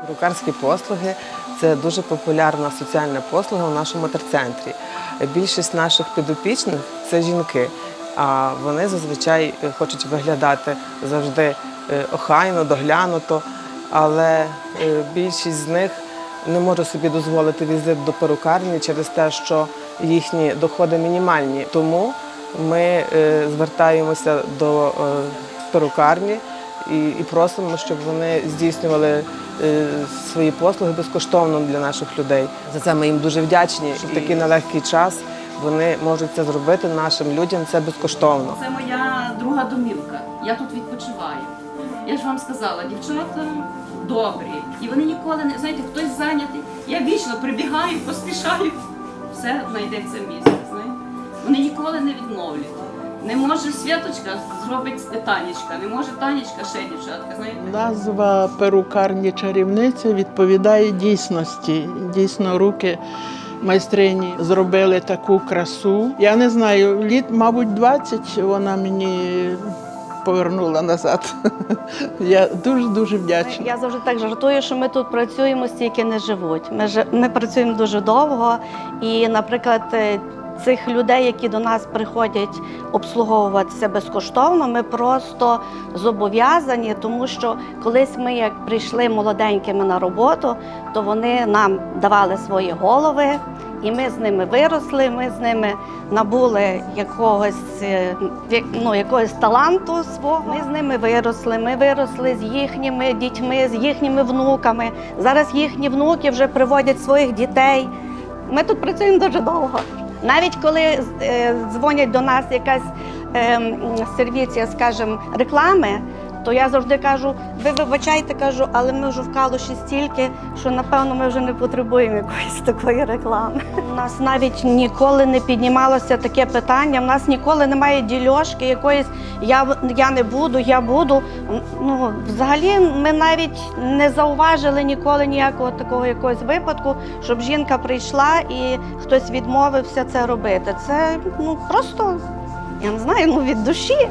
Перукарські послуги це дуже популярна соціальна послуга у нашому терцентрі. Більшість наших підопічних це жінки, а вони зазвичай хочуть виглядати завжди е, охайно, доглянуто, але е, більшість з них не може собі дозволити візит до перукарні через те, що їхні доходи мінімальні. Тому ми е, звертаємося до перукарні і, і просимо, щоб вони здійснювали е, свої послуги безкоштовно для наших людей. За це ми їм дуже вдячні. що В такий нелегкий час вони можуть це зробити нашим людям. Це безкоштовно. Це моя друга домівка. Я тут відпочиваю. Я ж вам сказала, дівчата добрі. І вони ніколи не знаєте, хтось зайнятий. Я вічно прибігаю, поспішаю. Все знайдеться місце. Знаєте? Вони ніколи не відмовлять. Не може Святочка зробить Танечка, не може Танечка ще дівчатка. Знаєте? Назва перукарні чарівниці відповідає дійсності. Дійсно, руки майстрині зробили таку красу. Я не знаю, літ, мабуть, 20 вона мені повернула назад. Я дуже дуже вдячна. Я завжди так жартую, що ми тут працюємо стільки не живуть. Ми ж ми працюємо дуже довго, і, наприклад, е, цих людей, які до нас приходять обслуговуватися безкоштовно, ми просто зобов'язані, тому що колись ми, як прийшли молоденькими на роботу, то вони нам давали свої голови. І ми з ними виросли, ми з ними набули якогось, е, ну, якогось таланту свого. Ми з ними виросли. Ми виросли з їхніми дітьми, з їхніми внуками. Зараз їхні внуки вже приводять своїх дітей. Ми тут працюємо дуже довго. Навіть коли е, дзвонять до нас якась е, сервіція, скажімо, реклами, то я завжди кажу: ви вибачайте, кажу, але ми вже в калуші стільки, що напевно ми вже не потребуємо якоїсь такої реклами. У нас навіть ніколи не піднімалося таке питання. У нас ніколи немає дільошки якоїсь я, я не буду, я буду. Ну, взагалі, ми навіть не зауважили ніколи ніякого такого якогось випадку, щоб жінка прийшла і хтось відмовився це робити. Це ну просто я не знаю, ну від душі.